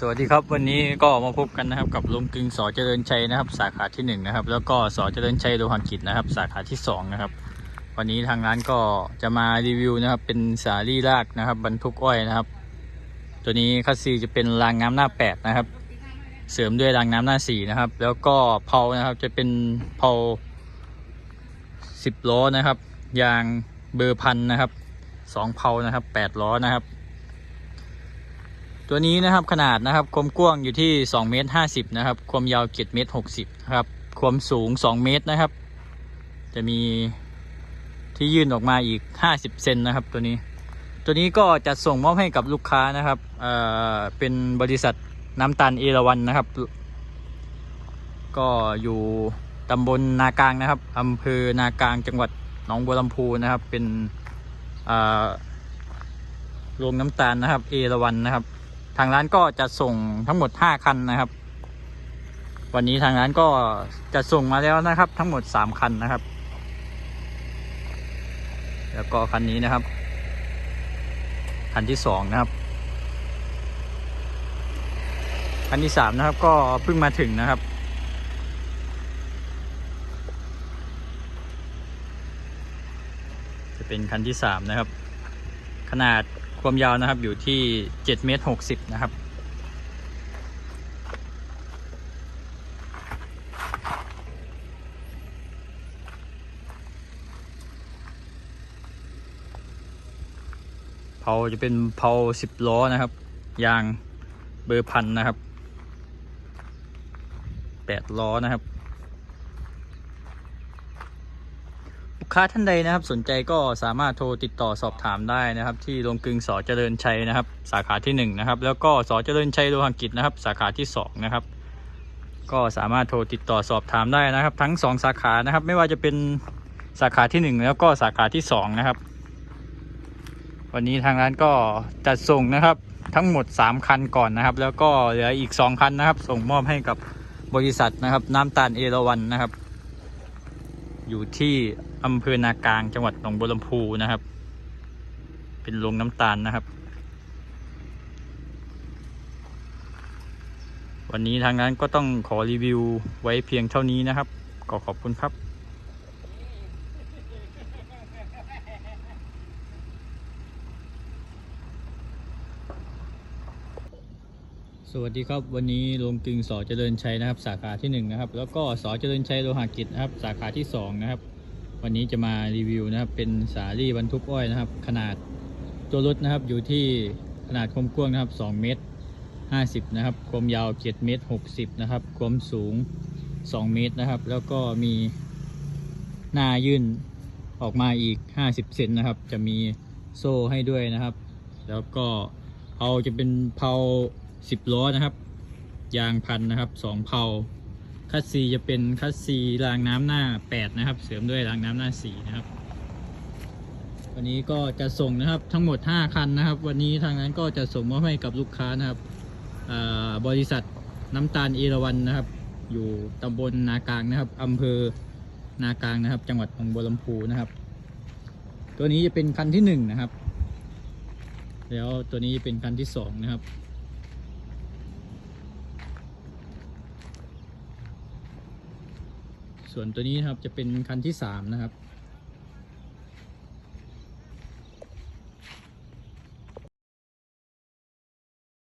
สวัสดีครับวันนี้ก็มาพบกันนะครับกับลุงกึงสอเจริญชัยนะครับ สาขาที่หนึ่งนะครับแล้วก็สอเจริญชัยโลหะกิจนะครับ สาขาที่สองนะครับวันนี้ทางร้านก็จะมารีวิวนะครับ เป็นสาลี่รากนะครับ บรรทุกอ้อยนะครับ ตัวนี้คัสซีจะเป็นรางน้ำหน้าแปดนะครับ เสริมด้วยรางน้ำหน้าสี่นะครับ แล้วก็เพลานะครับจะเป็นเพลาสิบล้อนะครับ ยางเบอร์พันนะครับสองเพลานะครับแปดล้อนะครับ ตัวนี้นะครับขนาดนะครับความกว้างอยู่ที่2เมตร50นะครับความยาว7เมตร60นะครับความสูง 2 เมตรนะครับ จะมีที่ยื่นออกมาอีก 50เซนนะครับตัวนี้ ตัวนี้ก็จะส่งมอบให้กับลูกค้านะครับเอ่อเป็นบริษัทน้ำตาลเอราวันนะครับ ก็อยู่ตำบลนากลางนะครับอำเภอนากลางจังหวัดหนองบัวลำพูนะครับ เป็นอ่าโรงน้ำตาลนะครับ เอราวันนะครับ ทางร้านก็จะส่งทั้งหมด 5 คันนะครับ วันนี้ทางร้านก็จะส่งมาแล้วนะครับ ทั้งหมด 3 คันนะครับ แล้วก็คันนี้นะครับ คันที่สองนะครับ คันที่สามนะครับ ก็เพิ่งมาถึงนะครับจะเป็นคันที่สามนะครับ ขนาด ความยาวนะครับอยู่ที่7เมตร60 นะครับเพาจะเป็นเพาสิบล้อนะครับ ยางเบอร์พันนะครับแปดล้อนะครับ กค้าท่านใดนะครับสนใจก็สามารถโทรติดต่อสอบถามได้นะครับ ที่โรงกลึงสอเจริญชัยนะครับ สาขาที่หนึ่งนะครับแล้วก็สอเจริญชัยโลหะกิจนะครับ สาขาที่สองนะครับก็สามารถโทรติดต่อสอบถามได้นะครับ ทั้งสองสาขานะครับ ไม่ว่าจะเป็นสาขาที่หนึ่งแล้วก็สาขาที่สองนะครับ วันนี้ทางร้านก็จัดส่งนะครับทั้งหมด 3 คันก่อนนะครับ แล้วก็เหลืออีก 2 คันนะครับ ส่งมอบให้กับบริษัทนะครับ น้ำตาลเอราวันนะครับ อยู่ที่อำเภอนากลางจังหวัดหนองบัวลำพูนะครับ เป็นโรงน้ำตาลนะครับ วันนี้ทางนั้นก็ต้องขอรีวิวไว้เพียงเท่านี้นะครับ ก็ขอบคุณครับ สวัสดีครับวันนี้โรงกึงสอเจริญชัยนะครับ สาขาที่หนึ่งนะครับแล้วก็สอเจริญชัยโลหะกิจนะครับ สาขาที่สองนะครับวันนี้จะมารีวิวนะครับ เป็นสาลี่บรรทุกอ้อยนะครับ ขนาดตัวรถนะครับอยู่ที่ขนาดความกว้างนะครับ2เมตร50นะครับความยาว7เมตร60นะครับความสูง 2 เมตรนะครับ แล้วก็มีหน้ายื่นออกมาอีก 50เซนนะครับ จะมีโซ่ให้ด้วยนะครับ แล้วก็เพาจะเป็นเพา 10 ล้อนะครับ ยางพันนะครับ 2เพาคัสซีจะเป็นคัสซีรางน้ำหน้า 8 นะครับ เสริมด้วยรางน้ำหน้า 4 นะครับ วันนี้ก็จะส่งนะครับทั้งหมด 5 คันนะครับ วันนี้ทางนั้นก็จะส่งมอบให้กับลูกค้านะครับบริษัทน้ำตาลเอราวันนะครับ อยู่ตำบลนากลางนะครับอำเภอนากลางนะครับ จังหวัดหนองบัวลำพูนะครับ ตัวนี้จะเป็นคันที่หนึ่งนะครับ แล้วตัวนี้จะเป็นคันที่สองนะครับ ส่วนตัวนี้นะครับจะเป็นคันที่สามนะครับ